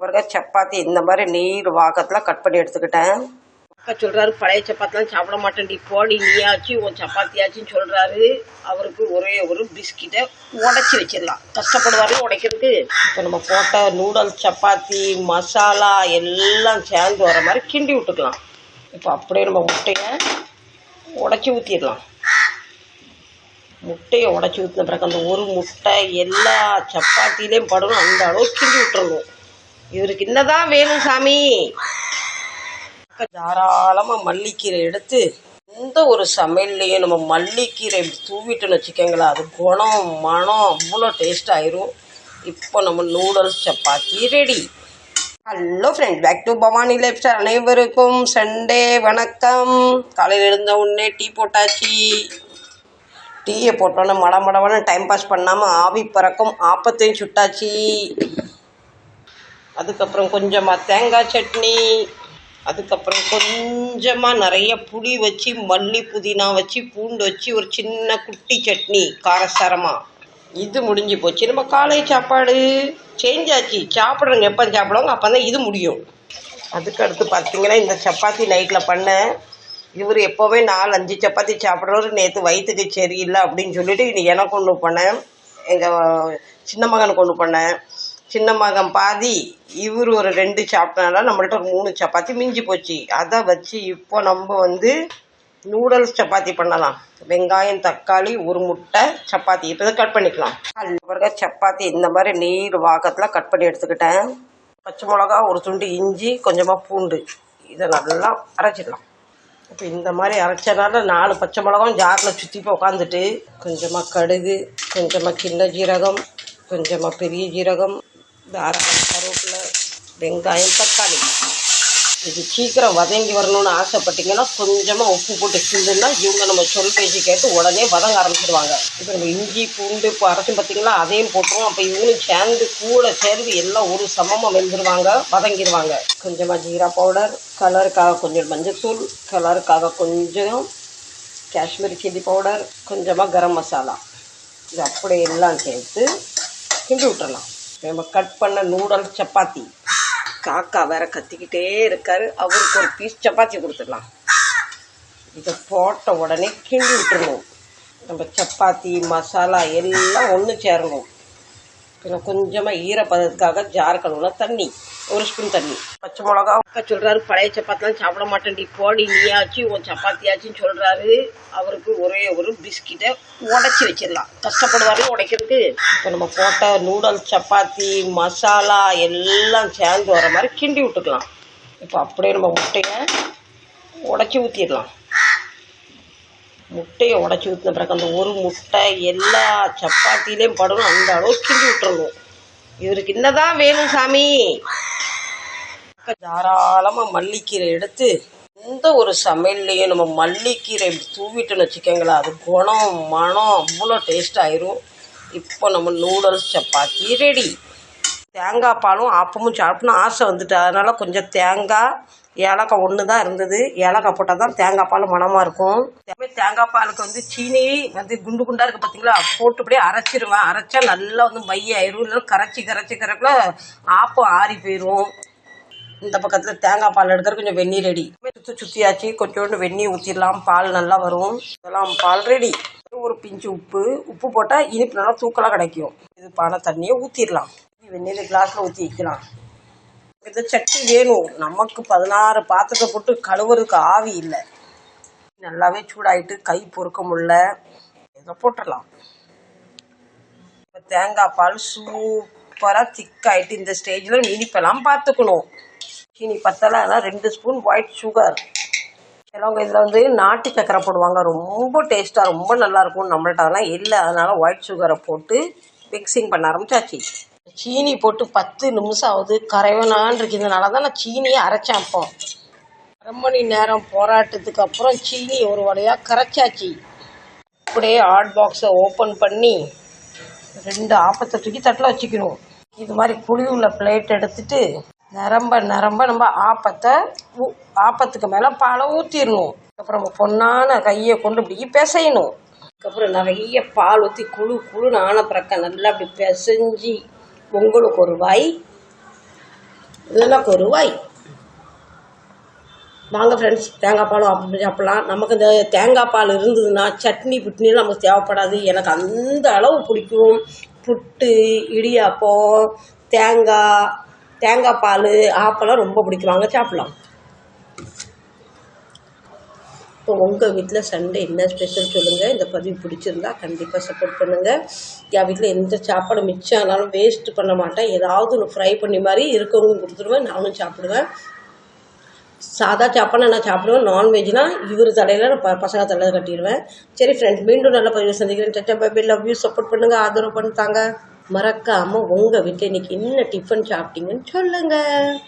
பிறகு சப்பாத்தி இந்த மாதிரி நீர் வாக்கத்தில் கட் பண்ணி எடுத்துக்கிட்டேன். அக்கா சொல்றாரு பழைய சப்பாத்திலாம் சாப்பிட மாட்டேன்டி போடி நீயாச்சு உன் சப்பாத்தியாச்சுன்னு சொல்றாரு. அவருக்கு ஒரே ஒரு பிஸ்கிட்டை உடச்சி வச்சிடலாம். கஷ்டப்படுவாரு உடைக்கிறதுக்கு. இப்போ நம்ம போட்ட நூடல் சப்பாத்தி மசாலா எல்லாம் சேர்ந்து வர மாதிரி கிண்டி விட்டுக்கலாம். இப்போ அப்படியே நம்ம முட்டையை உடச்சி ஊற்றிடலாம் முட்டையை உடச்சி ஊற்றின பிறகு அந்த ஒரு முட்டை எல்லா சப்பாத்திலையும் படணும் அந்த அளவுக்கு கிண்டி விட்டுருவோம் இவருக்கு என்னதான் வேணும் சாமி. தாராளமாக மல்லிக்கீரை எடுத்து எந்த ஒரு சமையல்லையும் நம்ம மல்லிக்கீரை தூவிட்டோன்னு வச்சுக்கோங்களேன் அது குணம் மனம் அவ்வளோ டேஸ்ட் ஆயிரும். இப்போ நம்ம noodles chapati ready hello friend back to Bhavani life star அனைவருக்கும் சண்டே வணக்கம். காலையில் எழுந்த உடனே டீ போட்டாச்சு. டீயை போட்டோன்னே மட மடவன டைம் பாஸ் பண்ணாமல் ஆவி பறக்கும் ஆப்பத்தையும் சுட்டாச்சு. அதுக்கப்புறம் கொஞ்சமாக தேங்காய் சட்னி அதுக்கப்புறம் கொஞ்சமாக நிறைய புளி வச்சு மல்லி புதினா வச்சு பூண்டு வச்சு ஒரு சின்ன குட்டி சட்னி காரசாரமாக இது முடிஞ்சு போச்சு. நம்ம காலை சாப்பாடு சேஞ்ச் ஆச்சு. சாப்பிட்றவங்க எப்போ சாப்பிடுவாங்க அப்போ தான் இது முடியும். அதுக்கு அடுத்து பார்த்தீங்கன்னா இந்த சப்பாத்தி நைட்டில் பண்ணேன் இவர் எப்போவுமே நாலு அஞ்சு சப்பாத்தி சாப்பிட்றவர் நேற்று வயிற்றுக்கு சரியில்லை அப்படின்னு சொல்லிட்டு இது எனக்கு ஒன்று பண்ணேன் எங்கள் சின்ன மகனுக்கு ஒன்று பண்ணேன் சின்ன மகன் பாதி இவர் ஒரு ரெண்டு சாப்பிட்டனால நம்மள்ட்ட ஒரு மூணு சப்பாத்தி மிஞ்சி போச்சு. அதை வச்சு இப்போ நம்ம வந்து நூடுல்ஸ் சப்பாத்தி பண்ணலாம். வெங்காயம் தக்காளி ஒரு முட்டை சப்பாத்தி. இப்போ கட் பண்ணிக்கலாம். பிறகு சப்பாத்தி இந்த மாதிரி நீர் வாக்கத்தில் கட் பண்ணி எடுத்துக்கிட்டேன். பச்சை மிளகா ஒரு துண்டு இஞ்சி கொஞ்சமாக பூண்டு. இதை நல்லா அரைச்சிடலாம் இப்போ இந்த மாதிரி அரைச்சனால நாலு பச்சை மிளகாவும் ஜாரில் சுற்றி போய் உட்காந்துட்டு கொஞ்சமாக கடுகு கொஞ்சமாக சின்ன ஜீரகம் கொஞ்சமாக பெரிய ஜீரகம் தாராளம் கருவேப்பிலை வெங்காயம் தக்காளி. இது சீக்கிரம் வதங்கி வரணும்னு ஆசைப்பட்டீங்கன்னா கொஞ்சமாக உப்பு போட்டு சிந்துன்னா இவங்க நம்ம சொல் பேசி கேட்டு உடனே வதங்க ஆரம்பிச்சிடுவாங்க இப்போ நம்ம இஞ்சி பூண்டு இப்போ அரைச்சி பார்த்தீங்களா அதையும் போட்டுருவோம். அப்போ இவங்களும் சேர்ந்து கூட சேர்ந்து எல்லாம் ஒரு சமமாக வெந்துருவாங்க வதங்கிடுவாங்க கொஞ்சமாக ஜீரா பவுடர் கலருக்காக கொஞ்சம் மஞ்சத்தூள் கலருக்காக கொஞ்சம் காஷ்மீரி சில்லி பவுடர் கொஞ்சமாக கரம் மசாலா. இது அப்படியே எல்லாம் சேர்த்து கிண்டி விட்டுறலாம். நம்ம கட் பண்ண நூடல் சப்பாத்தி. காக்கா வேற கத்திக்கிட்டே இருக்காரு. அவருக்கு ஒரு பீஸ் சப்பாத்தி கொடுத்துடலாம். இதை போட்ட உடனே கிண்டி விட்டுருணும் நம்ம சப்பாத்தி மசாலா எல்லாம் ஒன்று சேரணும். பின்ன கொஞ்சமாக ஈரப்பதத்துக்காக ஜார் தண்ணி. ஒரு ஸ்பூன் தண்ணி. பச்சை மிளகா அக்கா சொல்றாரு பழைய சப்பாத்திலாம் சாப்பிட மாட்டேன்டி போடி நீயாச்சு உன் சப்பாத்தியாச்சுன்னு சொல்றாரு. அவருக்கு ஒரே ஒரு பிஸ்கிட்டை உடைச்சி வச்சிடலாம். கஷ்டப்படுவாரு உடைக்கிறதுக்கு. இப்போ நம்ம போட்ட நூடல் சப்பாத்தி மசாலா எல்லாம் சேர்ந்து வர மாதிரி கிண்டி விட்டுக்கலாம். இப்போ அப்படியே நம்ம முட்டையை உடச்சி ஊற்றிடலாம் முட்டையை உடச்சி ஊற்றின பிறகு அந்த ஒரு முட்டை எல்லா சப்பாத்திலையும் படணும் அந்த அளவுக்கு கிண்டி விட்டுறணும். இவருக்கு என்னதான் வேணும் சாமி? தாராளமாக மல்லிக்கீரை எடுத்து எந்த ஒரு சமையல்லையும் நம்ம மல்லிக்கீரை தூவிட்டோன்னு வச்சுக்கோங்களேன் அது குணம் மனம் அவ்வளோ டேஸ்ட் ஆயிரும். இப்போ நம்ம நூடுல்ஸ் சப்பாத்தி ரெடி தேங்காய் பாலும் ஆப்பமும் சாப்பிடணும் ஆசை வந்துட்டு அதனால் கொஞ்சம் தேங்காய் ஏலக்காய் ஒன்று தான் இருந்தது. ஏலக்காய் போட்டால் தான் தேங்காய் பால் மணமாக இருக்கும். அதேமாதிரி தேங்காய் பாலுக்கு வந்து சீனி வந்து குண்டு குண்டாக இருக்குது பார்த்தீங்களா போட்டு அப்படியே அரைச்சிருவேன். அரைச்சா நல்லா வந்து மைய ஆயிரும் இல்லை கரைச்சி கரைச்சி கரைக்குள்ள ஆப்பம் ஆறி போயிடும் இந்த பக்கத்தில் தேங்காய் பால் எடுக்கிற கொஞ்சம் வெந்நீர் ரெடி. சுற்றி சுற்றியாச்சு கொஞ்சோண்டு வெந்நீர் ஊற்றிடலாம் பால் நல்லா வரும். இதெல்லாம் பால் ரெடி. ஒரு பிஞ்சு உப்பு. உப்பு போட்டால் இனிப்பு நல்லா தூக்கலாக கிடைக்கும். இது பானை தண்ணியை ஊற்றிடலாம் வெந்நீர் கிளாஸில் ஊற்றி வைக்கலாம். இது சட்டி வேணும். நமக்கு பதினாறு பாத்திரத்தை போட்டு கழுவுறதுக்கு ஆவி இல்லை. நல்லாவே சூடாயிட்டு கை பொறுக்க முடியல. இதை போட்டுடலாம். இப்போ தேங்காய் பால் சூப் சூப்பராக திக்காயிட்டு இந்த ஸ்டேஜில் இனிப்பெல்லாம் பார்த்துக்கணும் சீனி பத்தலை அதான் ரெண்டு ஸ்பூன் ஒயிட் சுகர் சிலவங்க இதில் வந்து நாட்டு சக்கரை போடுவாங்க. ரொம்ப டேஸ்ட்டாக ரொம்ப நல்லாயிருக்கும் நம்மள்ட்ட அதெல்லாம் இல்லை. அதனால் ஒயிட் சுகரை போட்டு மிக்சிங் பண்ண ஆரம்பிச்சாச்சு. சீனி போட்டு பத்து நிமிஷம் ஆகுது. கரைவனான் இருக்கிறதுனால தான் நான் சீனியை அரைச்சேன் அப்போ. அரை மணி நேரம் போராட்டத்துக்கு அப்புறம் சீனி ஒரு வழியாக கரைச்சாச்சு. அப்படியே ஹாட் பாக்ஸை ஓப்பன் பண்ணி ரெண்டு ஆப்பத்தை தூக்கி தட்டில் வச்சுக்கணும் இது மாதிரி குழி உள்ள பிளேட் எடுத்துட்டு நிரம்ப நிரம்ப நம்ம ஆப்பத்தை ஊ- ஆப்பத்துக்கு மேலே பாலை ஊற்றிடணும் அப்புறம் நம்ம பொண்ணான கையை கொண்டு இப்படி பிசையணும். அதுக்கப்புறம் நிறைய பால் ஊற்றி குழு குழுன்னு ஆன பிறக்க நல்லா அப்படி பிசைஞ்சு உங்களுக்கு ஒரு வாய் இதெல்லாம் ஒரு வாய். வாங்க ஃப்ரெண்ட்ஸ் தேங்காய் பாலும் அப்படி சாப்பிட்லாம். நமக்கு இந்த தேங்காய் பால் இருந்ததுன்னா சட்னி புட்னிலாம் நமக்கு தேவைப்படாது. எனக்கு அந்த அளவு பிடிக்கும். புட்டு இடியாப்பம் தேங்காய் தேங்காய் பால் ஆப்பெல்லாம் ரொம்ப பிடிக்கும். வாங்க சாப்பிட்லாம். இப்போ உங்கள் வீட்டில் சண்டே என்ன ஸ்பெஷல் சொல்லுங்கள் இந்த பதிவு பிடிச்சிருந்தா கண்டிப்பாக சப்போர்ட் பண்ணுங்கள் என் வீட்டில் எந்த சாப்பாடு மிச்சம் ஆனாலும் வேஸ்ட்டு பண்ண மாட்டேன். ஏதாவது ஒன்று ஃப்ரை பண்ணி மாதிரி இருக்கவங்க கொடுத்துருவேன் நானும் சாப்பிடுவேன். சாதா சாப்பாடு நான் சாப்பிடுவேன். நான்வெஜ்னால் இவர் தலையில் நான் ப- பசங்க தலையில் கட்டிடுவேன். சரி ஃப்ரெண்ட்ஸ் மீண்டும் நல்ல பதிவு சந்திக்கிறேன். சச்சா பை லவ் யூ சப்போர்ட் பண்ணுங்கள் ஆதரவு பண்ணித்தாங்க மறக்காமல் உங்கள் வீட்டில் இன்னைக்கு என்ன டிஃபன் சாப்பிட்டீங்கன்னு சொல்லுங்கள்